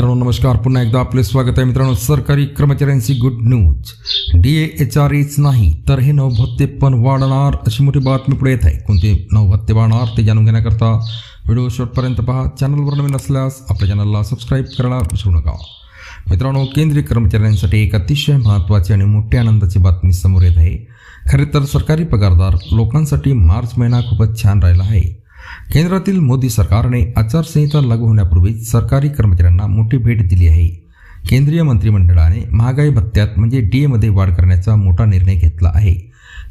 मित्रांनो नमस्कार. पुन्हा एकदा आपले स्वागत आहे मित्रांनो. सरकारी कर्मचाऱ्यांची good news D H R H नाही तर हे नवभत्ते पण वाढणार अशी मोठी बातमी पुढे येत आहे. कोणते नवभत्ते वाढणार ते जाणून घेण्याकरता व्हिडिओ शेवटपर्यंत पहा. चॅनलवर नवीन असल्यास आपल्या चॅनलला सबस्क्राईब करायला विसरू नका. मित्रांनो केंद्रीय कर्मचाऱ्यांसाठी एक अतिशय महत्त्वाची आणि मोठी आनंदाची बातमी समोर येत आहे. खरे तर सरकारी पगारदार लोकांसाठी मार्च महिना खूपच छान राहिला आहे. केंद्रातील मोदी सरकारने आचारसंहिता लागू होण्यापूर्वीच सरकारी कर्मचाऱ्यांना मोठी भेट दिली आहे. केंद्रीय मंत्रिमंडळाने महागाई भत्त्यात म्हणजे डी एमध्ये वाढ करण्याचा मोठा निर्णय घेतला आहे.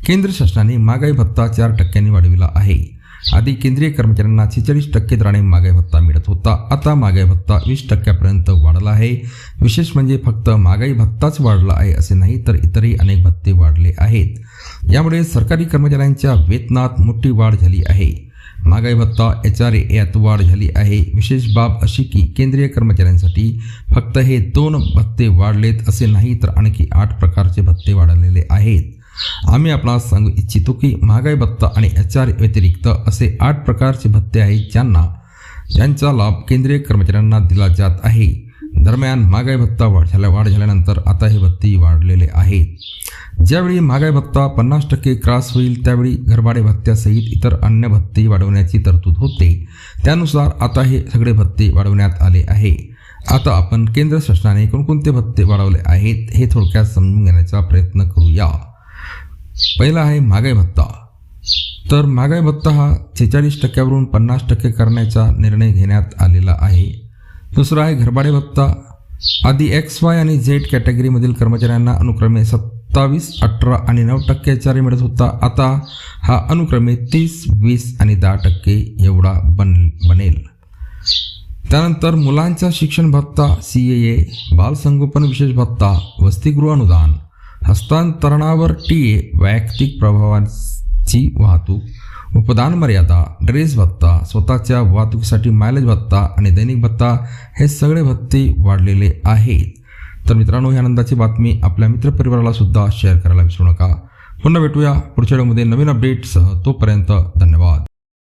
केंद्र शासनाने महागाई भत्ता चार टक्क्यांनी वाढविला आहे. आधी केंद्रीय कर्मचाऱ्यांना छेचाळीस टक्के दराने महागाई भत्ता मिळत होता. आता महागाई भत्ता वीस टक्क्यापर्यंत वाढला आहे. विशेष म्हणजे फक्त महागाई भत्ताच वाढला आहे असे नाही तर इतरही अनेक भत्ते वाढले आहेत. यामुळे सरकारी कर्मचाऱ्यांच्या वेतनात मोठी वाढ झाली आहे. महागाई भत्ता एच आर ए यात वाढ झाली आहे. विशेष बाब अशी की केंद्रीय कर्मचाऱ्यांसाठी फक्त हे दोन भत्ते वाढलेत असे नाही तर आणखी आठ प्रकारचे भत्ते वाढलेले आहेत. आम्ही आपणास सांगू इच्छितो की महागाई भत्ता आणि एच आर व्यतिरिक्त असे आठ प्रकारचे भत्ते आहेत ज्यांना ज्यांचा लाभ केंद्रीय कर्मचाऱ्यांना दिला जात आहे. दरम्यान महागाई भत्ता वाढ झाल्या वाढ झाल्यानंतर आता हे भत्ते वाढलेले आहेत. ज्यावेळी महागाई भत्ता पन्नास टक्के क्रॉस होईल त्यावेळी घरभाडे भत्त्यासहित इतर अन्य भत्ते वाढवण्याची तरतूद होते. त्यानुसार आता हे सगळे भत्ते वाढवण्यात आले आहे. आता आपण केंद्र शासनाने कोणकोणते भत्ते वाढवले आहेत हे थोडक्यात समजून घेण्याचा प्रयत्न करूया. पहिला आहे महागाई भत्ता. तर महागाई भत्ता हा छेचाळीस टक्क्यावरून पन्नास टक्के करण्याचा निर्णय घेण्यात आलेला आहे. दुसरा आहे घरभाडे भत्ता. आधी एक्स वाय आणि झेड कॅटेगरीमधील कर्मचाऱ्यांना अनुक्रमे सत्तावीस अठरा आणि नऊ टक्क्याचारी मिळत होता. आता हा अनुक्रमे तीस वीस आणि दहा टक्के एवढा बन बनेल. त्यानंतर मुलांचा शिक्षण भत्ता सी ए ए बालसंगोपन विशेष भत्ता वसतिगृह अनुदान हस्तांतरणावर टी ए वैयक्तिक प्रभावांची वाहतूक उपदान मर्यादा ड्रेस भत्ता स्वतःच्या वाहतुकीसाठी मायलेज भत्ता आणि दैनिक भत्ता हे सगळे भत्ते वाढलेले आहेत. तर मित्रांनो ही आनंदाची बातमी आपल्या मित्रपरिवाराला सुद्धा शेअर करायला विसरू नका. पुन्हा भेटूया पुढच्या व्हिडिओमध्ये नवीन अपडेट्स तोपर्यंत धन्यवाद.